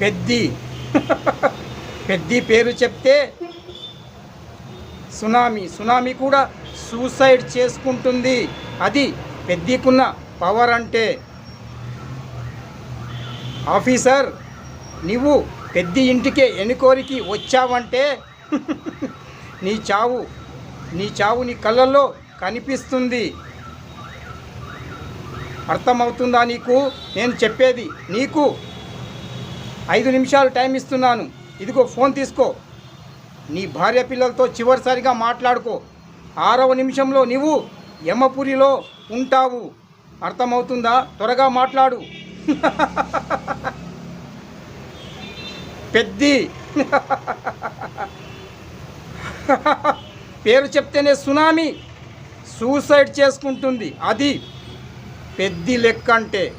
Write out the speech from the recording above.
పెద్ది. పెద్ది పేరు చెప్తే tsunami. Tsunami కూడా సూసైడ్ చేసుకుంటుంది. అది పెద్దికున్న పవర్ అంటే. ఆఫీసర్ నీవు పెద్ద ఇంటికే ఎన్నికోరికి వచ్చావంటే నీ చావు నీ చావు నీ కళ్ళల్లో కనిపిస్తుంది. అర్థమవుతుందా నీకు? నేను చెప్పేది నీకు ఐదు నిమిషాలు టైం ఇస్తున్నాను. ఇదిగో ఫోన్ తీసుకో. నీ భార్య పిల్లలతో చివరిసారిగా మాట్లాడుకో. ఆరవ నిమిషంలో నీవు యమపురిలో ఉంటావు. అర్థమవుతుందా? త్వరగా మాట్లాడు. పెద్ది. పేరు చెప్తేనే సునామీ. సూసైడ్ చేసుకుంటుంది. అది పెద్ది లెక్క అంటే